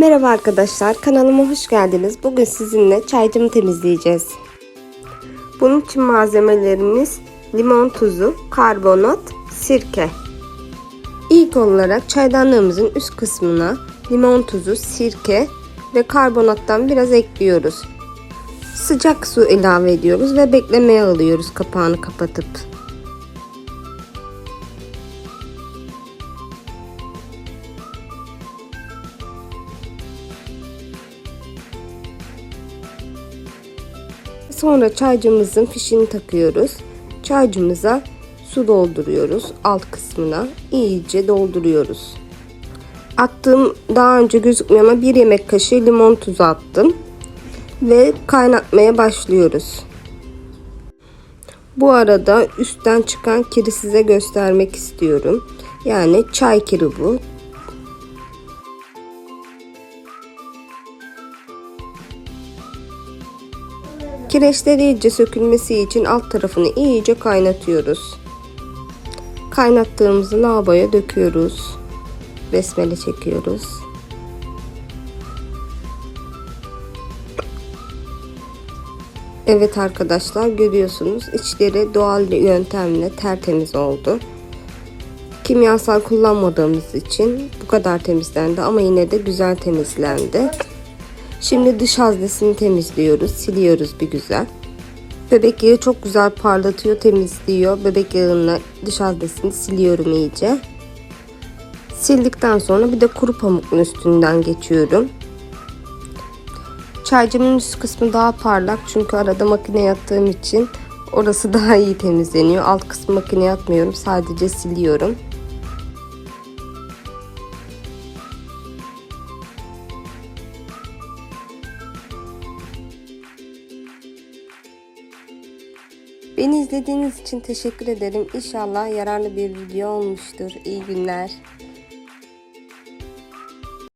Merhaba arkadaşlar, kanalıma hoş geldiniz. Bugün sizinle çaycımı temizleyeceğiz. Bunun için malzemelerimiz limon tuzu, karbonat, sirke. İlk olarak çaydanlığımızın üst kısmına limon tuzu, sirke ve karbonattan biraz ekliyoruz. Sıcak su ilave ediyoruz ve beklemeye alıyoruz kapağını kapatıp. Sonra çaycımızın fişini takıyoruz. Çaycımıza su dolduruyoruz alt kısmına. iyice dolduruyoruz. Attığım daha önce gözükmüyor ama bir yemek kaşığı limon tuzu attım. Ve kaynatmaya başlıyoruz. Bu arada üstten çıkan kiri size göstermek istiyorum. Yani çay kiri bu. Kireçler iyice sökülmesi için alt tarafını iyice kaynatıyoruz. Kaynattığımızı lavaboya döküyoruz. Besmele çekiyoruz. Evet arkadaşlar görüyorsunuz içleri doğal yöntemle tertemiz oldu. Kimyasal kullanmadığımız için bu kadar temizlendi ama yine de güzel temizlendi. Şimdi dış haznesini temizliyoruz. Siliyoruz bir güzel. Bebek yağı çok güzel parlatıyor, temizliyor. Bebek yağını dış haznesini siliyorum iyice. Sildikten sonra bir de kuru pamukun üstünden geçiyorum. Çaycımın üst kısmı daha parlak çünkü arada makine yattığım için orası daha iyi temizleniyor. Alt kısmı makine yatmıyorum. Sadece siliyorum. Beni izlediğiniz için teşekkür ederim. İnşallah yararlı bir video olmuştur. İyi günler.